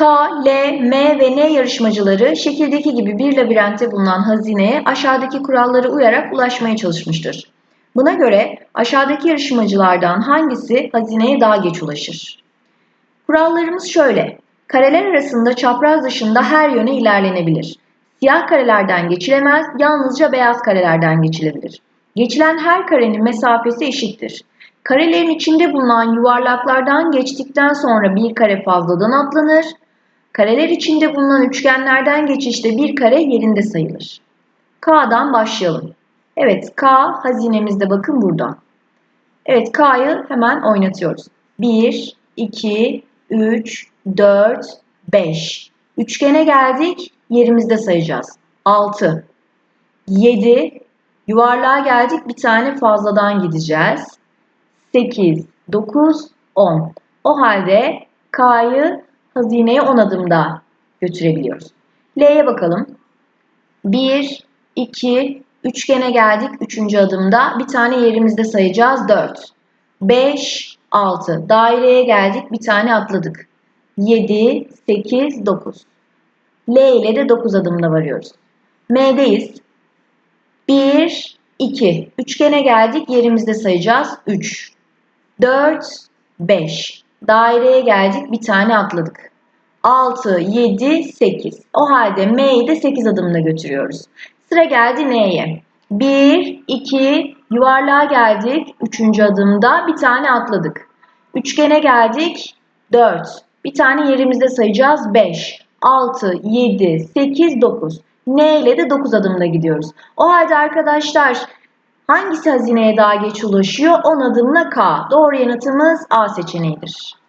K, L, M ve N yarışmacıları şekildeki gibi bir labirentte bulunan hazineye aşağıdaki kurallara uyarak ulaşmaya çalışmıştır. Buna göre aşağıdaki yarışmacılardan hangisi hazineye daha geç ulaşır? Kurallarımız şöyle. Kareler arasında çapraz dışında her yöne ilerlenebilir. Siyah karelerden geçilemez, yalnızca beyaz karelerden geçilebilir. Geçilen her karenin mesafesi eşittir. Karelerin içinde bulunan yuvarlaklardan geçtikten sonra bir kare fazladan atlanır. Kareler içinde bulunan üçgenlerden geçişte bir kare yerinde sayılır. K'dan başlayalım. Evet, K hazinemizde bakın burada. Evet, K'yı hemen oynatıyoruz. 1, 2, 3, 4, 5. Üçgene geldik, yerimizde sayacağız. 6, 7, yuvarlığa geldik, bir tane fazladan gideceğiz. 8, 9, 10. O halde K'yı hazineye 10 adımda götürebiliyoruz. L'ye bakalım. 1, 2, üçgene geldik. Üçüncü adımda bir tane yerimizde sayacağız. 4, 5, 6. Daireye geldik. Bir tane atladık. 7, 8, 9. L ile de 9 adımda varıyoruz. M'deyiz. 1, 2. Üçgene geldik. Yerimizde sayacağız. 3, 4, 5. Daireye geldik. Bir tane atladık. 6, 7, 8. O halde M'yi de 8 adımda götürüyoruz. Sıra geldi N'ye. 1, 2, yuvarlığa geldik. Üçüncü adımda bir tane atladık. Üçgene geldik. 4. Bir tane yerimizde sayacağız. 5, 6, 7, 8, 9. N ile de 9 adımda gidiyoruz. O halde arkadaşlar hangisi hazineye daha geç ulaşıyor? 10 adımla K. Doğru yanıtımız A seçeneğidir.